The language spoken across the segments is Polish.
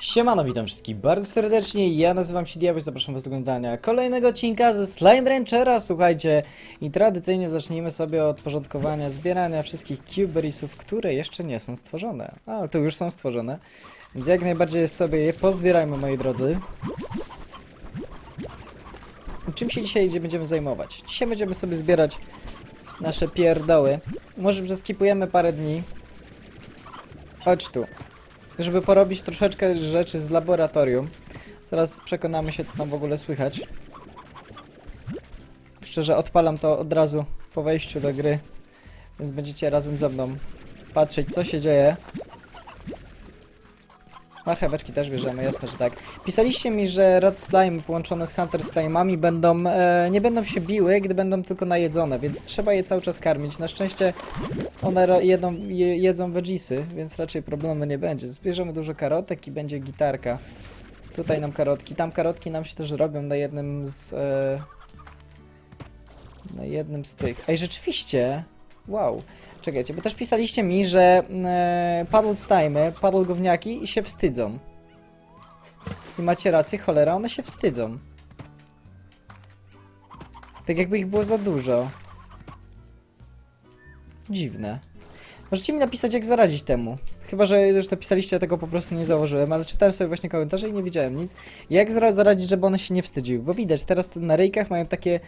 Siemano, witam wszystkich bardzo serdecznie, ja nazywam się Diabeł, zapraszam was do oglądania kolejnego odcinka ze Slime Ranchera, słuchajcie, i tradycyjnie zacznijmy sobie od porządkowania, zbierania wszystkich cuberisów, które jeszcze nie są stworzone, ale to już są stworzone, więc jak najbardziej sobie je pozbierajmy, moi drodzy. Czym się dzisiaj będziemy zajmować? Dzisiaj będziemy sobie zbierać nasze pierdoły, może przeskipujemy parę dni, chodź tu żeby porobić troszeczkę rzeczy z laboratorium. Zaraz przekonamy się, co tam w ogóle słychać. Szczerze, odpalam to od razu po wejściu do gry, więc będziecie razem ze mną patrzeć, co się dzieje. Marcheweczki też bierzemy, jasne, że tak. Pisaliście mi, że Red Slime połączone z Hunter Slime'ami będą, e, nie będą się biły, gdy będą tylko najedzone, więc trzeba je cały czas karmić. Na szczęście one ro- jedzą, je, jedzą veggiesy, więc raczej problemu nie będzie. Zbierzemy dużo karotek i będzie gitarka. Tutaj nam karotki, tam karotki nam się też robią na jednym z... E, na jednym z tych. Ej, rzeczywiście! Wow. Czekajcie, bo też pisaliście mi, że e, paddle gówniaki się wstydzą. I macie rację, cholera, one się wstydzą. Tak jakby ich było za dużo. Dziwne. Możecie mi napisać, jak zaradzić temu. Chyba, że już napisaliście, ja tego po prostu nie zauważyłem, ale czytałem sobie właśnie komentarze i nie widziałem nic. Jak zaradzić, żeby one się nie wstydziły? Bo widać, teraz te na ryjkach mają takie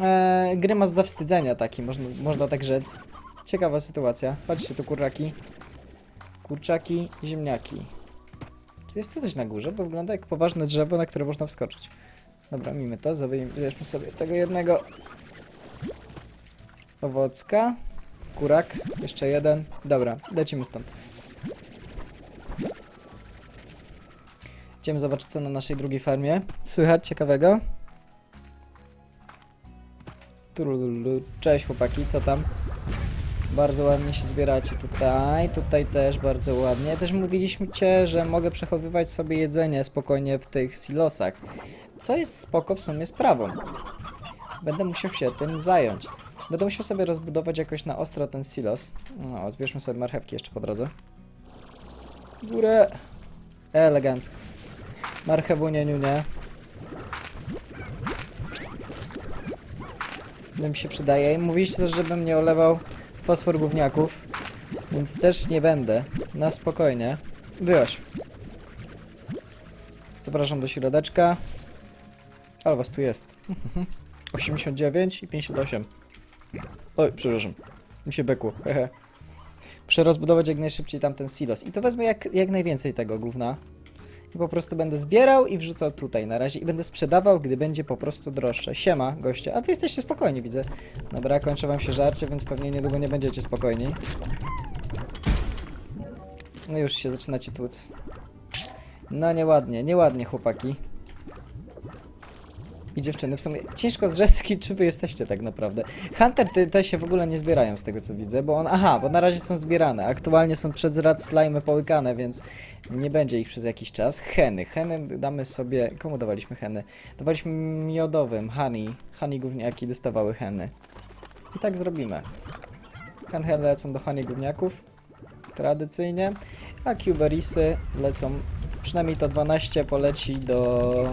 e, grymas zawstydzenia taki, można, można tak rzec. Ciekawa sytuacja. Patrzcie tu kurczaki. Kurczaki, ziemniaki. Czy jest tu coś na górze? Bo wygląda jak poważne drzewo, na które można wskoczyć. Dobra, mimy to, zabierzmy sobie tego jednego owocka. Kurak, jeszcze jeden. Dobra, lecimy stąd. Idziemy zobaczyć co na naszej drugiej farmie. Słychać ciekawego? Turululu. Cześć chłopaki, co tam? Bardzo ładnie się zbieracie tutaj, tutaj też bardzo ładnie. Też mówiliśmy cię, że mogę przechowywać sobie jedzenie spokojnie w tych silosach. Co jest spoko w sumie sprawą. Będę musiał się tym zająć. Będę musiał sobie rozbudować jakoś na ostro ten silos. No, zbierzmy sobie marchewki jeszcze po drodze. Górę. Elegancko. Marchewunie, niunie. Mi się przydaje. Mówiliście też, żebym nie olewał fosfor gówniaków. Więc też nie będę. Na spokojnie. Wyłaś. Zapraszam do środeczka. Ale was tu jest. 89 i 58. Oj, przepraszam. Mi się bekło. Hehe. Muszę rozbudować jak najszybciej tamten silos. I to wezmę jak, jak najwięcej tego gówna. Po prostu będę zbierał i wrzucał tutaj na razie. I będę sprzedawał, gdy będzie po prostu droższe. Siema, goście. A wy jesteście spokojni, widzę. Dobra, kończę wam się żarcie, więc pewnie niedługo nie będziecie spokojni. No już się zaczynacie tłuc. No nieładnie, nieładnie chłopaki. I dziewczyny, w sumie ciężko zrzec, czy wy jesteście tak naprawdę. Hunter te, te się w ogóle nie zbierają z tego co widzę, bo on, aha, bo na razie są zbierane. Aktualnie są przed zrad slime połykane, więc nie będzie ich przez jakiś czas. Heny, heny damy sobie, komu dawaliśmy heny? Dawaliśmy miodowym, honey, honey gówniaki dostawały heny. I tak zrobimy. Hen lecą do honey gówniaków, tradycyjnie, a cuberisy lecą, przynajmniej to 12 poleci do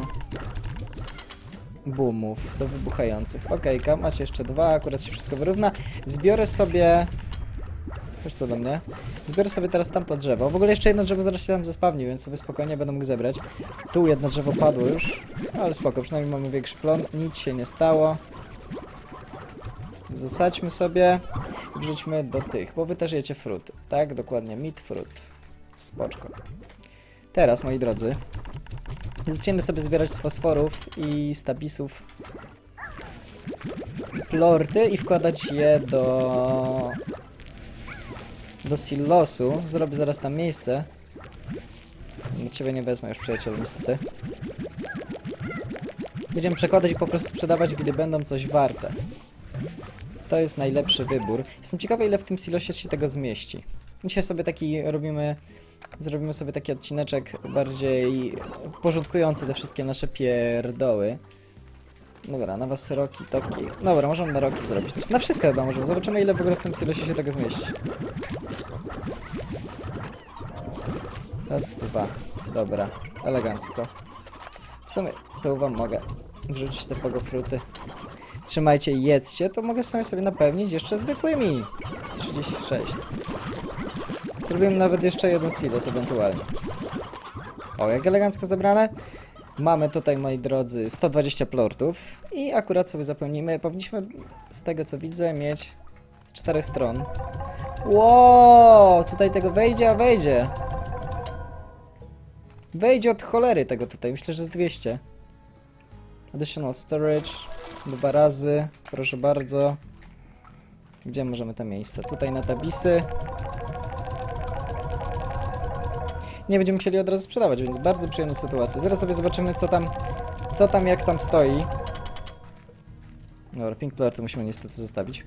boomów, do wybuchających. Okej, okay, macie jeszcze dwa, akurat się wszystko wyrówna. Zbiorę sobie... Chodź tu do mnie. Zbiorę sobie teraz tamto drzewo. W ogóle jeszcze jedno drzewo zaraz się tam zespawni, więc sobie spokojnie będę mógł zebrać. Tu jedno drzewo padło już, ale spoko, przynajmniej mamy większy plon. Nic się nie stało. Zasadźmy sobie i wrzućmy do tych, bo wy też jecie fruty. Tak, dokładnie, meat fruit. Spoczko. Teraz, moi drodzy, Zaczniemy sobie zbierać z fosforów i z tapisów plorty i wkładać je do do silosu. Zrobię zaraz tam miejsce. Ciebie nie wezmę już przyjacielu niestety. Będziemy przekładać i po prostu sprzedawać, gdy będą coś warte. To jest najlepszy wybór. Jestem ciekawy ile w tym silosie się tego zmieści. Dzisiaj sobie taki robimy Zrobimy sobie taki odcineczek bardziej porządkujący te wszystkie nasze pierdoły. Dobra, na was roki, toki. Dobra, możemy na roki zrobić. Znaczy, na wszystko chyba możemy. Zobaczymy ile w ogóle w tym silosie się tego zmieści. Raz, dwa. Dobra, elegancko. W sumie to wam mogę wrzucić te pogofruty. Trzymajcie i jedzcie, to mogę sobie sobie napełnić jeszcze zwykłymi. 36. Zrobimy nawet jeszcze jeden silos ewentualnie. O, jak elegancko zebrane. Mamy tutaj, moi drodzy, 120 plortów i akurat sobie zapełnimy. Powinniśmy, z tego co widzę, mieć z czterech stron. Ło, tutaj tego wejdzie, a wejdzie. Wejdzie od cholery tego tutaj. Myślę, że z 200. Additional storage. Dwa razy. Proszę bardzo. Gdzie możemy te miejsca? Tutaj na tabisy. Nie będziemy musieli od razu sprzedawać, więc bardzo przyjemna sytuacja. Zaraz sobie zobaczymy, co tam, co tam, jak tam stoi. Dobra, pink plorty musimy niestety zostawić.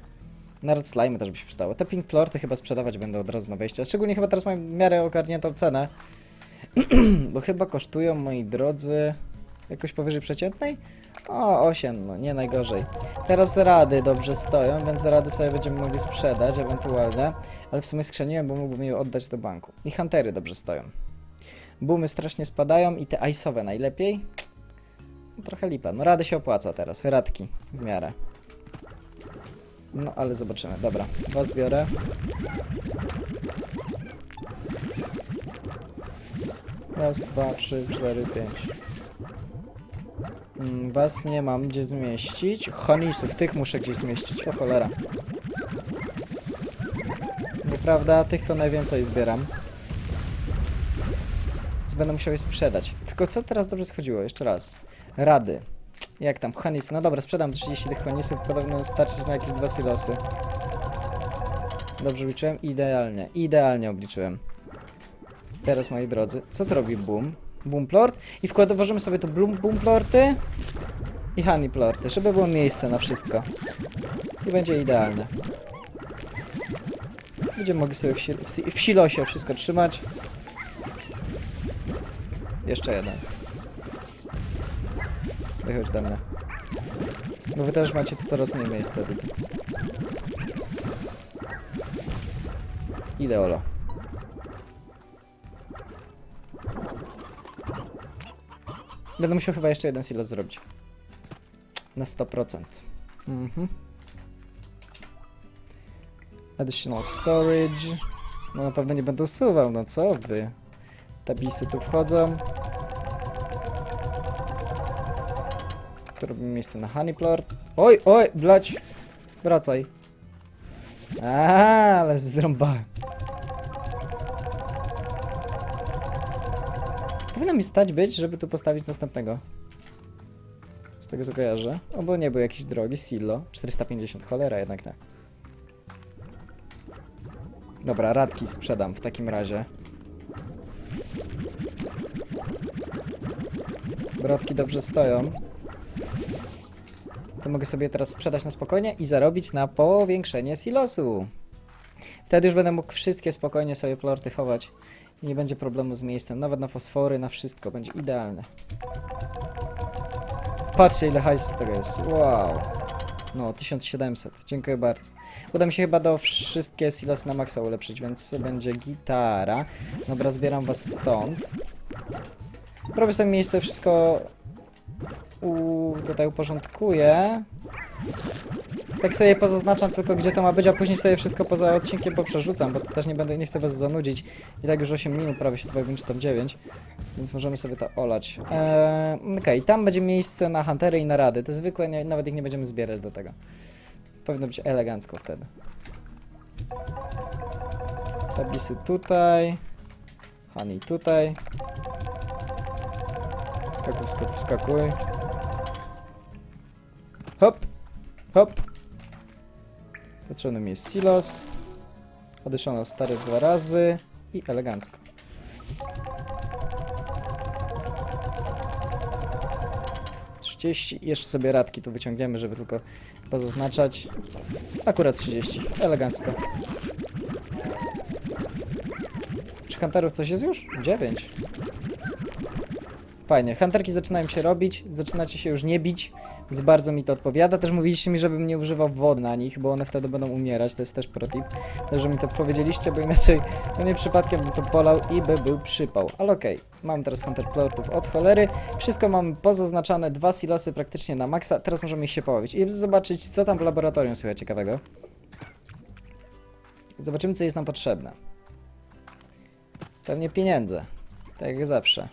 Nawet slime też by się przydało. Te pink plorty chyba sprzedawać będę od razu na wejście. Szczególnie chyba teraz mają w miarę ogarniętą cenę. Bo chyba kosztują, moi drodzy, jakoś powyżej przeciętnej? O, 8, no nie najgorzej. Teraz rady dobrze stoją, więc rady sobie będziemy mogli sprzedać ewentualnie. Ale w sumie skrzeniłem, bo mógłbym je oddać do banku. I huntery dobrze stoją. Boomy strasznie spadają i te ice'owe najlepiej. Trochę lipa. No rady się opłaca teraz. Radki w miarę. No ale zobaczymy. Dobra, was biorę. Raz, dwa, trzy, cztery, pięć. Mm, Was nie mam gdzie zmieścić. Honisów, tych muszę gdzieś zmieścić. O cholera. Nieprawda, tych to najwięcej zbieram. Więc będę musiał je sprzedać. Tylko co teraz dobrze schodziło? Jeszcze raz. Rady. Jak tam? Honis. No dobra, sprzedam 30 tych honisów. Podobno starczyć na jakieś dwa silosy. Dobrze liczyłem? Idealnie. Idealnie obliczyłem. Teraz, moi drodzy, co to robi Boom? Boomplord i wkład włożymy sobie tu boom, boomplorty i honeyplorty, żeby było miejsce na wszystko. I będzie idealne. Będziemy mogli sobie w, si w, si w silosie wszystko trzymać. Jeszcze jeden. Wychodź do mnie. Bo wy też macie tu coraz mniej miejsca, widzę. Ideolo. Będę musiał chyba jeszcze jeden silos zrobić. Na 100%. Mhm. Additional storage. No na pewno nie będę usuwał, no co wy? Tabisy tu wchodzą. Tu robimy miejsce na honeyplort. Oj, oj, blać. Wracaj. A, ale zrąbałem. Powinno mi stać być, żeby tu postawić następnego. Z tego co kojarzę. O, bo nie był jakiś drogi. Silo. 450. Cholera jednak nie. Dobra, radki sprzedam w takim razie. Radki dobrze stoją. To mogę sobie teraz sprzedać na spokojnie i zarobić na powiększenie silosu. Wtedy już będę mógł wszystkie spokojnie sobie plorty chować. I nie będzie problemu z miejscem. Nawet na fosfory, na wszystko. Będzie idealne. Patrzcie ile hajsu z tego jest. Wow. No, 1700. Dziękuję bardzo. Uda mi się chyba do wszystkie silosy na maksa ulepszyć, więc będzie gitara. Dobra, zbieram was stąd. Robię sobie miejsce, wszystko u, tutaj uporządkuję. Tak sobie pozaznaczam tylko gdzie to ma być, a później sobie wszystko poza odcinkiem poprzerzucam, bo to też nie będę, nie chcę was zanudzić. I tak już 8 minut prawie się to pojawi, czy tam 9. Więc możemy sobie to olać. Eee, Okej, tam będzie miejsce na huntery i na rady. Te zwykłe, nie, nawet ich nie będziemy zbierać do tego. Powinno być elegancko wtedy. Tabisy tutaj. Honey tutaj. Wskakuj, wskakuj, wskakuj. Hop, hop. Potrzebny mi jest silos. Additional stary dwa razy i elegancko. Trzydzieści. Jeszcze sobie radki tu wyciągniemy, żeby tylko pozaznaczać. Akurat 30. Elegancko. Czy hunterów coś jest już? 9. Fajnie, hunterki zaczynają się robić, zaczynacie się już nie bić, więc bardzo mi to odpowiada. Też mówiliście mi, żebym nie używał wody na nich, bo one wtedy będą umierać, to jest też protip. Dobrze mi to powiedzieliście, bo inaczej to nie przypadkiem bym to polał i by był przypał. Ale okej, mam teraz hunter plortów od cholery. Wszystko mamy pozaznaczane, dwa silosy praktycznie na maksa, teraz możemy ich się połowić i zobaczyć, co tam w laboratorium słychać ciekawego. Zobaczymy, co jest nam potrzebne. Pewnie pieniądze, tak jak zawsze.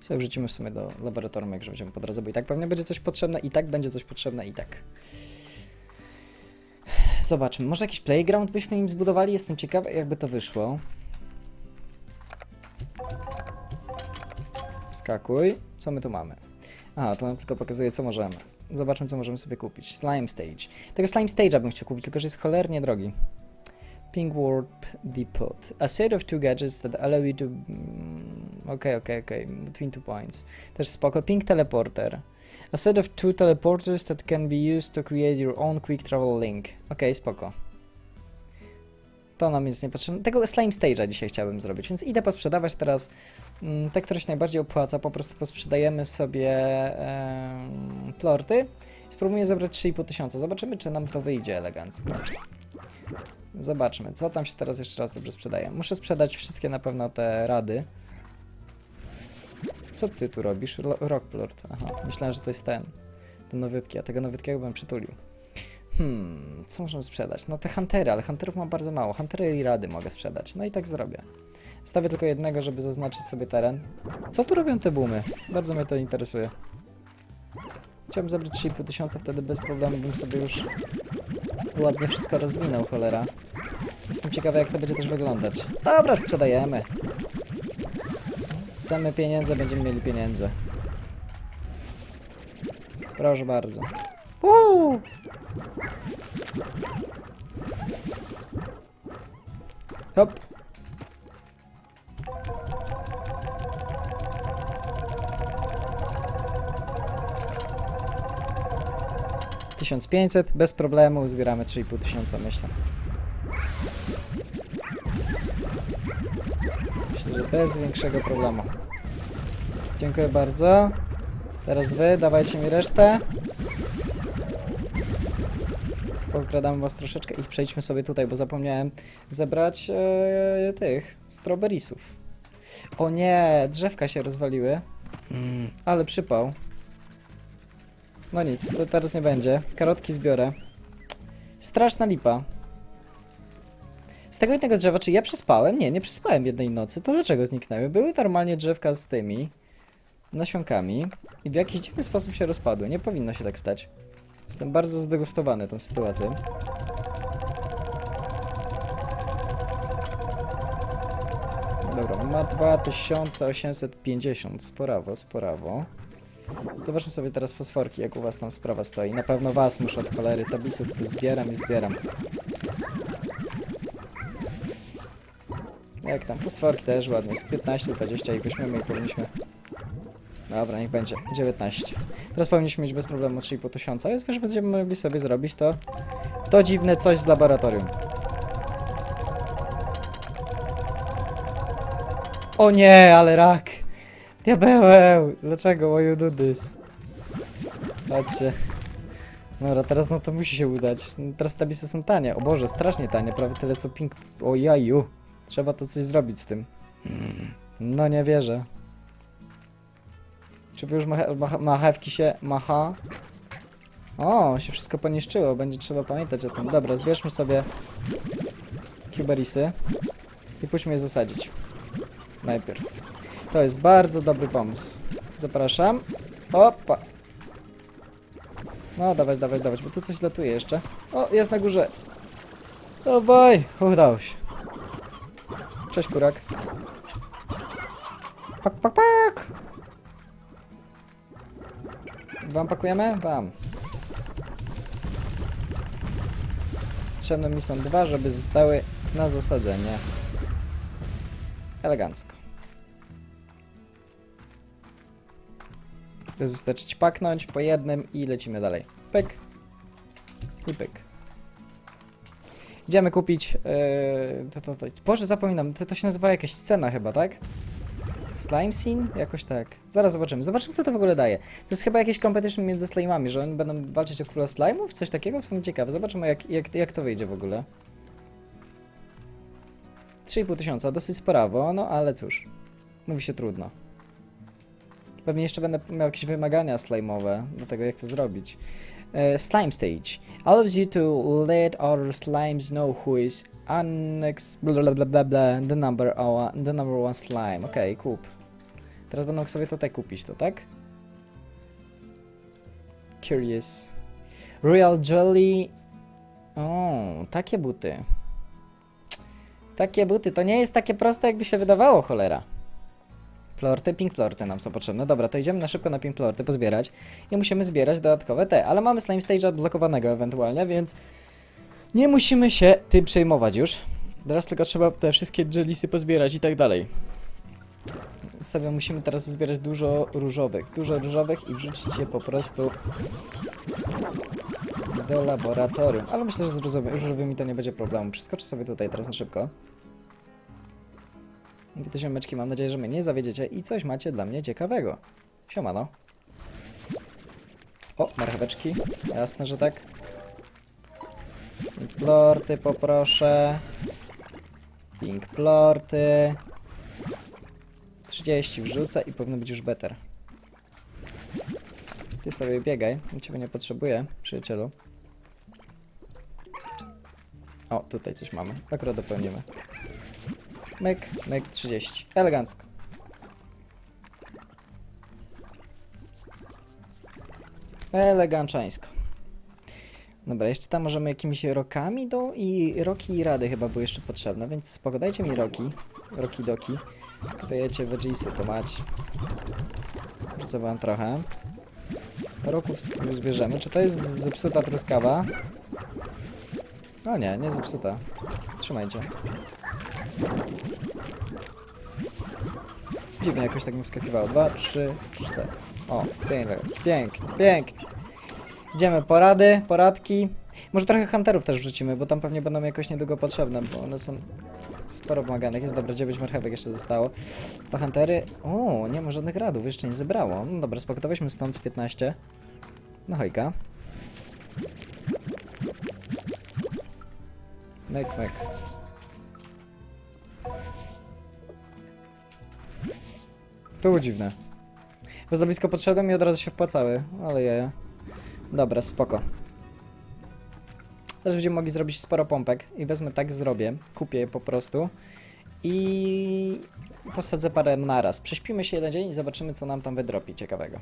Sobie wrzucimy w sumie do laboratorium, jak będziemy po drodze, bo i tak pewnie będzie coś potrzebne, i tak będzie coś potrzebne, i tak. Zobaczmy, może jakiś playground byśmy im zbudowali? Jestem ciekawy, jakby to wyszło. Skakuj. Co my tu mamy? Aha, to nam tylko pokazuje, co możemy. Zobaczmy, co możemy sobie kupić. Slime Stage. Tego Slime Stage'a bym chciał kupić, tylko że jest cholernie drogi. Pink Warp Depot. A set of two gadgets that allow you to... Okej, okej, okej. Between two points. Też spoko. Pink Teleporter. A set of two teleporters that can be used to create your own quick travel link. Okej, spoko. To nam jest niepotrzebne. Tego Slime Stage'a dzisiaj chciałbym zrobić, więc idę posprzedawać teraz mm, te, które się najbardziej opłaca. Po prostu posprzedajemy sobie em, plorty. Spróbuję zebrać 3,5 tysiąca. Zobaczymy, czy nam to wyjdzie elegancko. Zobaczmy, co tam się teraz jeszcze raz dobrze sprzedaje. Muszę sprzedać wszystkie na pewno te rady. Co ty tu robisz? Lo- Rockplord. Aha, myślałem, że to jest ten. Ten nowytki, a tego nowytkiego bym przytulił. Hmm, co możemy sprzedać? No te huntery, ale hunterów mam bardzo mało. Huntery i rady mogę sprzedać. No i tak zrobię. Stawię tylko jednego, żeby zaznaczyć sobie teren. Co tu robią te boomy? Bardzo mnie to interesuje. Chciałbym zabrać 3,5 tysiąca, wtedy bez problemu bym sobie już ładnie wszystko rozwinął, cholera. Jestem ciekawy, jak to będzie też wyglądać. Dobra, sprzedajemy. Chcemy pieniądze, będziemy mieli pieniądze. Proszę bardzo. Uuu! Hop. Tysiąc pięćset, bez problemu zbieramy 3,5 tysiąca, myślę. Myślę, że bez większego problemu. Dziękuję bardzo. Teraz wy, dawajcie mi resztę. Pokradamy was troszeczkę i przejdźmy sobie tutaj, bo zapomniałem zebrać e, tych strawberriesów. O nie, drzewka się rozwaliły. Mm, ale przypał. No nic, to teraz nie będzie. Karotki zbiorę. Straszna lipa. Z tego jednego drzewa, czy ja przespałem? Nie, nie przespałem jednej nocy. To dlaczego zniknęły? Były normalnie drzewka z tymi nasionkami i w jakiś dziwny sposób się rozpadły. Nie powinno się tak stać. Jestem bardzo zdegustowany tą sytuacją. Dobra, ma 2850. Sporawo, sporawo. Zobaczmy sobie teraz fosforki, jak u was tam sprawa stoi. Na pewno was muszę od cholery tabisów zbieram i zbieram. Jak tam? Fosforki też ładnie. Z 15, 20 i weźmiemy i powinniśmy... Dobra, niech będzie. 19. Teraz powinniśmy mieć bez problemu 3,5 tysiąca, więc wiesz, będziemy mogli sobie zrobić to... To dziwne coś z laboratorium. O nie, ale rak! Diabeł! Dlaczego? Why you do this? Patrzcie. Dobra, teraz no to musi się udać. No, Teraz tabisy są tanie. O Boże, strasznie tanie. Prawie tyle co pink... O jaju. Trzeba to coś zrobić z tym. No nie wierzę. Czy już machewki się macha? O, się wszystko poniszczyło. Będzie trzeba pamiętać o tym. Dobra, zbierzmy sobie kuberisy i pójdźmy je zasadzić. Najpierw. To jest bardzo dobry pomysł. Zapraszam. Opa. No, dawać, dawać, dawać, bo tu coś latuje jeszcze. O, jest na górze. Dawaj, udało się. Cześć, kurak. Pak, pak, pak! Wam pakujemy? Wam. Potrzebne mi są dwa, żeby zostały na zasadzenie. Elegancko. Teraz paknąć po jednym i lecimy dalej. Pyk. I pyk. Idziemy kupić. Yy, to, to, to. Boże, zapominam, to, to się nazywa jakaś scena chyba, tak? Slime scene? Jakoś tak. Zaraz zobaczymy. Zobaczymy, co to w ogóle daje. To jest chyba jakiś competition między slime'ami, że oni będą walczyć o króla slime'ów? Coś takiego? W sumie ciekawe. Zobaczymy, jak, jak, jak to wyjdzie w ogóle. 3,5 tysiąca, dosyć sporawo, no ale cóż. Mówi się trudno. Pewnie jeszcze będę miał jakieś wymagania slime'owe do tego, jak to zrobić. E, slime stage allows you to let other slimes know who is unex bla bla bla bla the number o- the number one slime. Okej, kup. Teraz będę sobie tutaj kupić to, tak? Curious. Royal Jelly. O, takie buty. Takie buty. To nie jest takie proste, jakby się wydawało, cholera. Plorty, pink plorty nam są potrzebne. Dobra, to idziemy na szybko na pink plorty pozbierać i musimy zbierać dodatkowe te, ale mamy slime stage odblokowanego ewentualnie, więc nie musimy się tym przejmować już. Teraz tylko trzeba te wszystkie jellisy pozbierać i tak dalej. Sobie musimy teraz zbierać dużo różowych, dużo różowych i wrzucić je po prostu do laboratorium. Ale myślę, że z różowy, różowymi to nie będzie problemu. Przeskoczę sobie tutaj teraz na szybko. Wy te ziomeczki, mam nadzieję, że mnie nie zawiedziecie i coś macie dla mnie ciekawego. Siemano. O, marcheweczki. Jasne, że tak. Pink plorty poproszę. Pink plorty. 30 wrzucę i powinno być już better. Ty sobie biegaj, ciebie nie potrzebuję, przyjacielu. O, tutaj coś mamy. Akurat dopełnimy. Myk, myk, 30. Elegancko. Eleganczańsko. Dobra, jeszcze tam możemy jakimiś rokami do... i roki i rady chyba były jeszcze potrzebne, więc spoko, dajcie mi roki. Roki doki. Dajecie veggiesy, to mać. Wrzucę wam trochę. Roków zbierzemy. Czy to jest zepsuta truskawa? O nie, nie zepsuta. Trzymajcie. Dziwnie jakoś tak mi wskakiwało. Dwa, trzy, cztery. O, pięknie, pięknie, pięknie. Idziemy, porady, poradki. Może trochę hunterów też wrzucimy, bo tam pewnie będą jakoś niedługo potrzebne, bo one są sporo wymaganych. Jest dobra, 9 marchewek jeszcze zostało. Dwa huntery. O, nie ma żadnych radów, jeszcze nie zebrało. No dobra, spoko, to weźmy stąd z 15. No hojka. Myk, myk. To było dziwne. Bo za blisko podszedłem i od razu się wpłacały, ale ja. Dobra, spoko. Też będziemy mogli zrobić sporo pompek i wezmę tak zrobię. Kupię je po prostu i posadzę parę naraz. Prześpimy się jeden dzień i zobaczymy co nam tam wydropi ciekawego.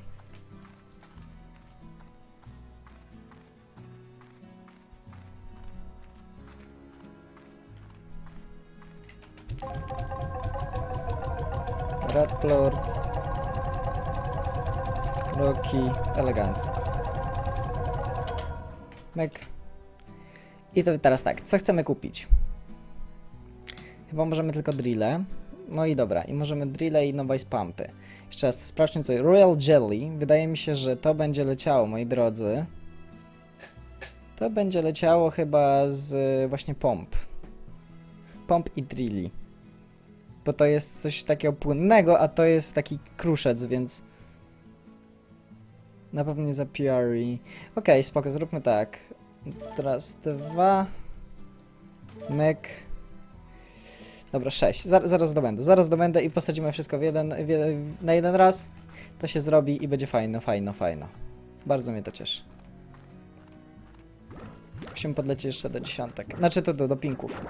Red Lord. Roki, elegancko. Myk. I to teraz tak, co chcemy kupić? Chyba możemy tylko drille. No i dobra, i możemy drille i novice pumpy. Jeszcze raz, sprawdźmy co. Royal Jelly. Wydaje mi się, że to będzie leciało, moi drodzy. To będzie leciało chyba z y, właśnie pomp. Pomp i drilli. Bo to jest coś takiego płynnego, a to jest taki kruszec, więc... Na pewno nie za PRE. Okej, spoko, zróbmy tak. Teraz dwa. Myk. Dobra, sześć. Zar zaraz dobędę. Zaraz dobędę i posadzimy wszystko w jeden, w jeden, na jeden raz. To się zrobi i będzie fajno, fajno, fajno. Bardzo mnie to cieszy. Musimy podlecieć jeszcze do dziesiątek. Znaczy to do, do pinków.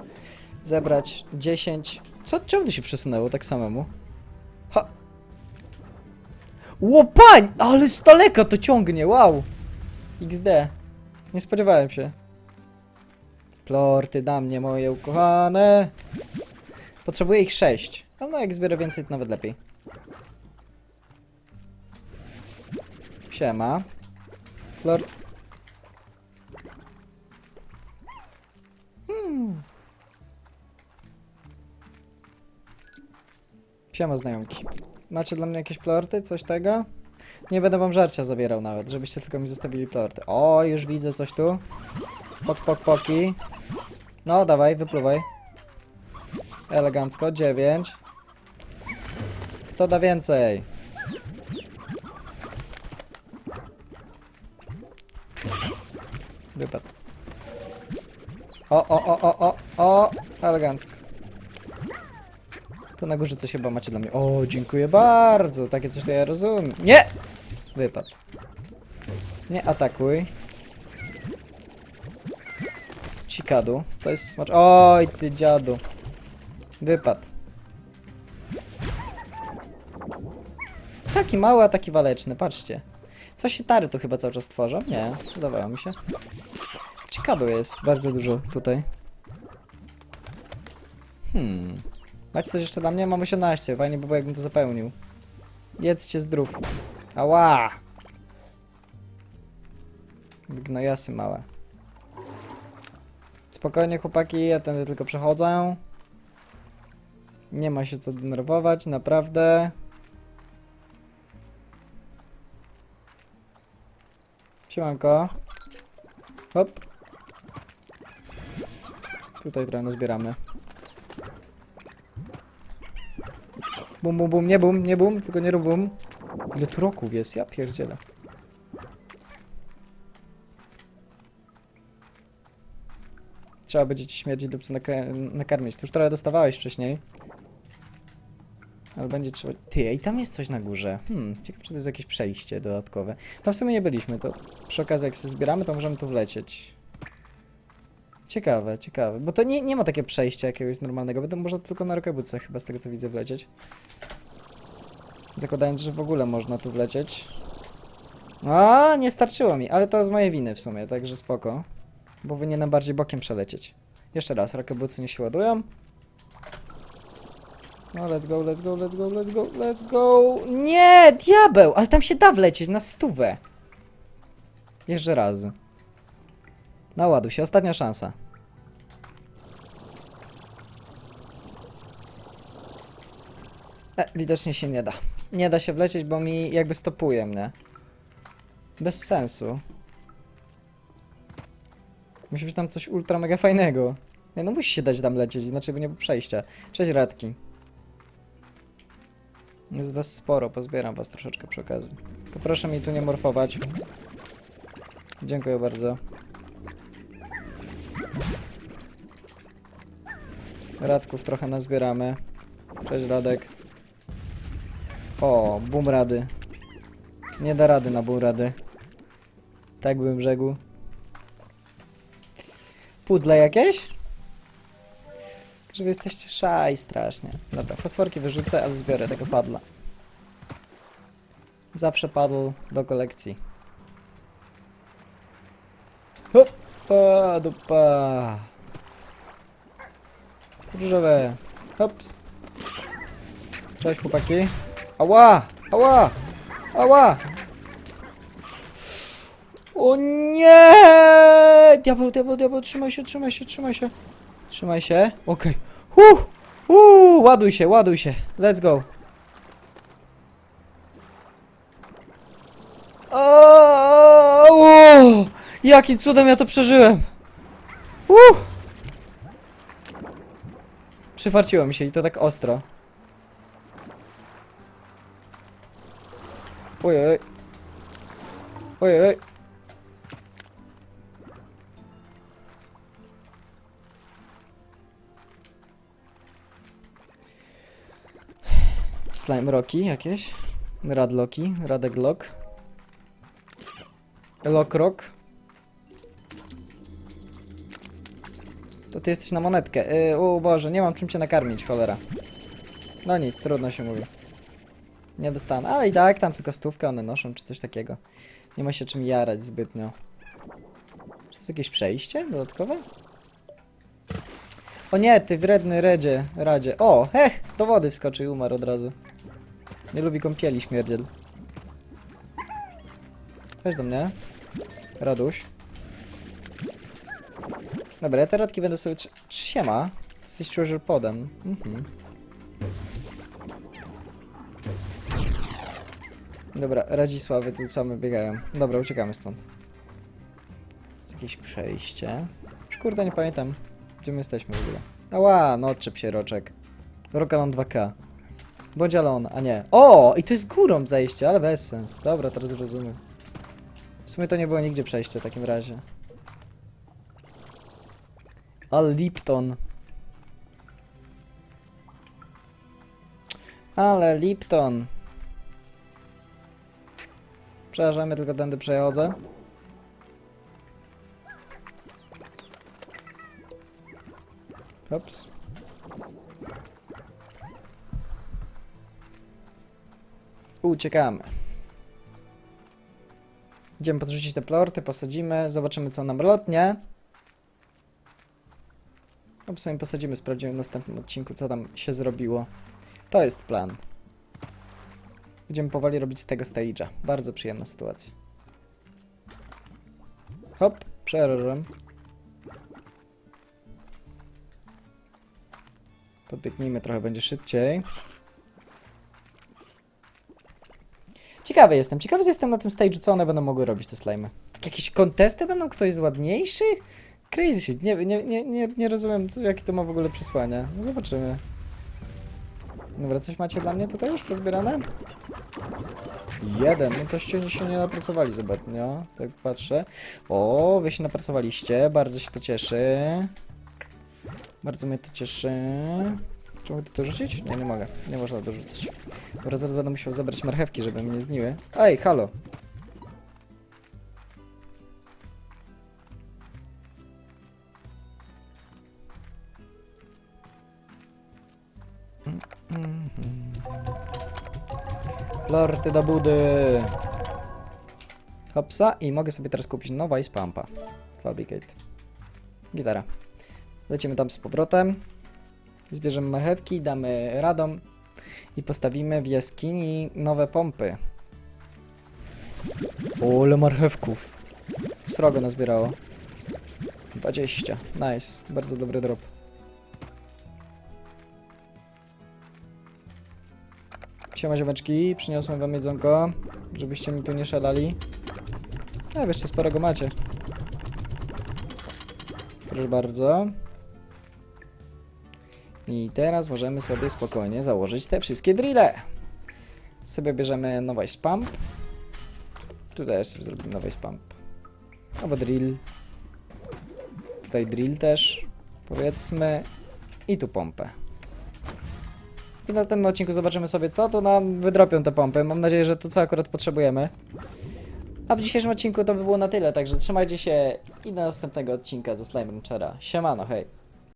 Zebrać 10. Co? Czemu to się przesunęło tak samemu? Ha! Łopań! Ale z daleka to ciągnie, wow! XD. Nie spodziewałem się. Plorty da mnie, moje ukochane. Potrzebuję ich sześć. Ale no jak zbiorę więcej, to nawet lepiej. Siema. Plort. Siema znajomki. Macie dla mnie jakieś plorty? Coś tego? Nie będę wam żarcia zabierał nawet, żebyście tylko mi zostawili plorty. O, już widzę coś tu. Pok, pok, poki. No, dawaj, wypluwaj. Elegancko, 9. Kto da więcej? Wypadł. O, o, o, o, o, o, elegancko. Tu na górze coś chyba macie dla mnie. O, dziękuję bardzo. Takie coś to ja rozumiem. Nie! Wypadł. Nie atakuj. Cikadu. To jest smacz. Oj, ty dziadu. Wypadł. Taki mały, a taki waleczny, patrzcie. Coś się tary tu chyba cały czas tworzą? Nie, wydawało mi się. Cikadu jest bardzo dużo tutaj. Hmm. Macie coś jeszcze dla mnie? Mam 18. Fajnie by było, jakbym to zapełnił. Jedzcie zdrów. Ała! Gnojasy małe. Spokojnie chłopaki, ja tędy tylko przechodzę. Nie ma się co denerwować, naprawdę. Siemanko. Hop. Tutaj trochę nazbieramy. Bum, bum, bum, nie bum, nie bum, tylko nie rób bum. Ile tu roków jest, ja pierdzielę. Trzeba będzie ci śmierdzi dupcy nakarmić. Tu już trochę dostawałeś wcześniej. Ale będzie trzeba... Ty, i tam jest coś na górze. Hmm, ciekawe, czy to jest jakieś przejście dodatkowe. Tam w sumie nie byliśmy, to przy okazji jak się zbieramy, to możemy tu wlecieć. Ciekawe, ciekawe. Bo to nie, nie ma takie przejścia jakiegoś normalnego, to można tylko na rokebutce chyba z tego co widzę wlecieć. Zakładając, że w ogóle można tu wlecieć. A, nie starczyło mi, ale to z mojej winy w sumie, także spoko. Bo powinienem bardziej bokiem przelecieć. Jeszcze raz, rokebucy nie się ładują. No, let's go, let's go, let's go, let's go, let's go. Nie, diabeł, ale tam się da wlecieć na stówę. Jeszcze raz. Naładuj się, ostatnia szansa. E, widocznie się nie da. Nie da się wlecieć, bo mi jakby stopuje mnie. Bez sensu. Musi być tam coś ultra mega fajnego. Nie, no musi się dać tam lecieć, inaczej by nie było przejścia. Cześć Radki. Jest was sporo, pozbieram was troszeczkę przy okazji. Tylko proszę mi tu nie morfować. Dziękuję bardzo. Radków trochę nazbieramy. Cześć Radek. O, boom rady. Nie da rady na boom rady. Tak bym rzekł. Pudle jakieś? Że wy jesteście szaj strasznie. Dobra, fosforki wyrzucę, ale zbiorę tego padla. Zawsze padł do kolekcji. Hopa, dupa. Różowe. Hops. Cześć chłopaki. Ała! Ała! Ała! O nie! Diabeł, diabeł, diabeł, trzymaj się, trzymaj się, trzymaj się. Trzymaj się. Okej. Okay. Uh, ładuj się, ładuj się. Let's go. O, jakim cudem ja to przeżyłem. Uh. Przyfarciło mi się i to tak ostro. Ojej. Ojej. Slime Rocky jakieś? Radloki, Radeglock. Lockrock. To ty jesteś na monetkę. Yy, o Boże, nie mam czym cię nakarmić, cholera. No nic, trudno się mówi. Nie dostanę, ale i tak tam tylko stówkę one noszą, czy coś takiego. Nie ma się czym jarać zbytnio. Czy to jest jakieś przejście dodatkowe? O nie, ty wredny redzie, radzie. O, hech, do wody wskoczył i umarł od razu. Nie lubi kąpieli, śmierdziel. Chodź do mnie. Raduś. Dobra, ja te radki będę sobie... Siema. Jesteś treasure podem. Mhm. Dobra, Radzisławy tu same biegają. Dobra, uciekamy stąd. Jest jakieś przejście. Już kurde, nie pamiętam. Gdzie my jesteśmy w ogóle? Ała, no odczep się, Roczek. Rokalon 2K. Bądź Alon, a nie. O! I to jest górą zejście, ale bez sens. Dobra, teraz rozumiem. W sumie to nie było nigdzie przejścia w takim razie. Al Lipton. Ale Lipton. Przepraszam, ja tylko tędy przechodzę. Ops. Uciekamy. Idziemy podrzucić te plorty, posadzimy, zobaczymy co nam lotnie. No w sumie posadzimy, sprawdzimy w następnym odcinku co tam się zrobiło. To jest plan. Będziemy powoli robić z tego stage'a. Bardzo przyjemna sytuacja. Hop, przerwam. Podbiegnijmy trochę, będzie szybciej. Ciekawy jestem, ciekawy jestem na tym stage'u, co one będą mogły robić, te slimy. Tak jakieś kontesty będą? Ktoś jest ładniejszy? Crazy shit, nie, nie, nie, nie, nie rozumiem, co, jakie to ma w ogóle przesłanie. No zobaczymy. Dobra, coś macie dla mnie tutaj już pozbierane? Jeden, no to się, nie napracowali zbytnio, tak patrzę. O, wy się napracowaliście, bardzo się to cieszy. Bardzo mnie to cieszy. Czy mogę to dorzucić? Nie, nie mogę. Nie można dorzucać. Dobra, zaraz będę musiał zabrać marchewki, żeby mi nie zgniły. Ej, halo! Lorty do budy! Hopsa i mogę sobie teraz kupić nowa i spampa. Fabricate. Gitara. Lecimy tam z powrotem. Zbierzemy marchewki, damy radom i postawimy w jaskini nowe pompy. O, ile marchewków. Srogo nazbierało. 20. Nice. Bardzo dobry drop. Siema ziomeczki, przyniosłem wam jedzonko, żebyście mi tu nie szalali. A, jeszcze sporego macie. Proszę bardzo. I teraz możemy sobie spokojnie założyć te wszystkie drille. Sobie bierzemy nowy spamp. Tu też sobie zrobimy nowy spamp. Albo drill. Tutaj drill też, powiedzmy. I tu pompę. I w następnym odcinku zobaczymy sobie, co to nam wydropią te pompy. Mam nadzieję, że to co akurat potrzebujemy. A w dzisiejszym odcinku to by było na tyle, także trzymajcie się i do następnego odcinka ze Slime Ranchera. Siemano, hej!